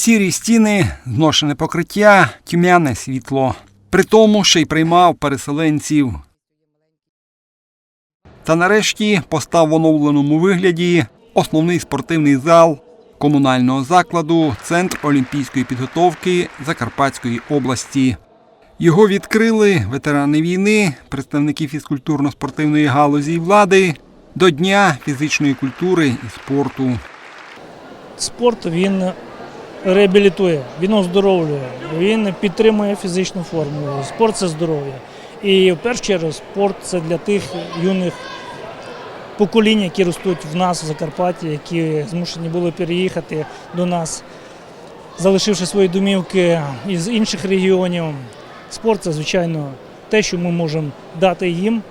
Сірі стіни, зношене покриття, тьмяне світло. При тому ще й приймав переселенців. Та нарешті постав в оновленому вигляді основний спортивний зал комунального закладу Центр олімпійської підготовки Закарпатської області. Його відкрили ветерани війни, представники фізкультурно-спортивної галузі і влади до Дня фізичної культури і спорту. Спорт він реабілітує, він оздоровлює, він підтримує фізичну форму. Спорт це здоров'я. І в першу чергу спорт це для тих юних поколінь, які ростуть в нас в Закарпатті, які змушені були переїхати до нас, залишивши свої домівки із інших регіонів. Спорт це, звичайно, те, що ми можемо дати їм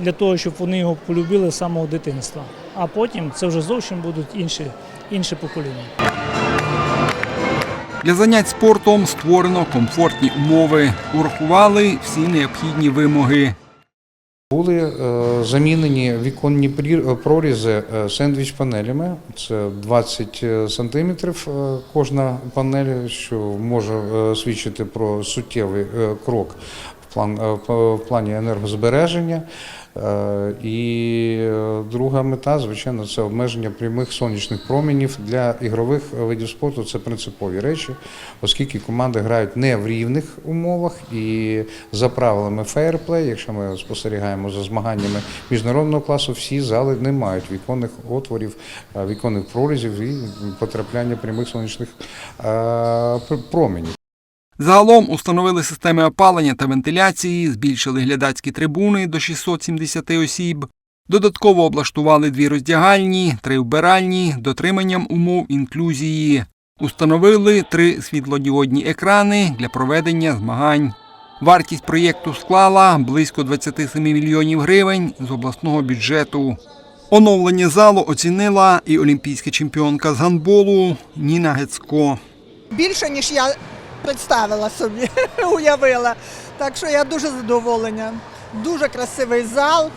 для того, щоб вони його полюбили з самого дитинства. А потім це вже зовсім будуть інші, інші покоління. Для занять спортом створено комфортні умови, урахували всі необхідні вимоги. Були е, замінені віконні прорізи е, сендвіч-панелями. Це 20 сантиметрів е, кожна панель, що може свідчити про суттєвий крок в плані енергозбереження. Е, І е, друга мета, звичайно, це обмеження прямих сонячних промінів для ігрових видів спорту. Це принципові речі, оскільки команди грають не в рівних умовах і за правилами фейерплей, якщо ми спостерігаємо за змаганнями міжнародного класу, всі зали не мають віконних отворів, е, віконних прорізів і потрапляння прямих сонячних променів. Загалом установили системи опалення та вентиляції, збільшили глядацькі трибуни до 670 осіб, додатково облаштували дві роздягальні, три вбиральні, дотриманням умов інклюзії. Установили три світлодіодні екрани для проведення змагань. Вартість проєкту склала близько 27 мільйонів гривень з обласного бюджету. Оновлення залу оцінила і олімпійська чемпіонка з гандболу Ніна Гецько. більше, ніж я представила собі, уявила. Так що я дуже задоволена. Дуже красивий зал.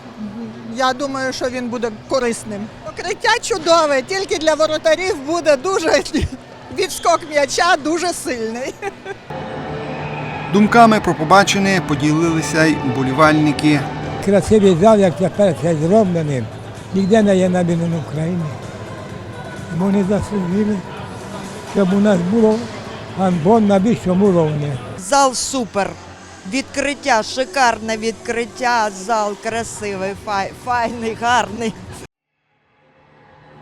Я думаю, що він буде корисним. Покриття чудове, тільки для воротарів буде дуже відскок м'яча дуже сильний. Думками про побачене поділилися й уболівальники. красивий зал, як тепер це зроблений, ніде не є набіно в Україні. Вони заслужили, щоб у нас було гандбол на вищому рівні. Зал супер. Відкриття, шикарне відкриття, зал красивий, фай, файний, гарний.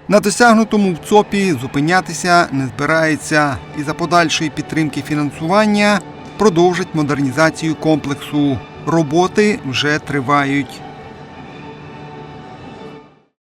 На досягнутому в ЦОПі зупинятися не збирається і за подальшої підтримки фінансування продовжить модернізацію комплексу. Роботи вже тривають.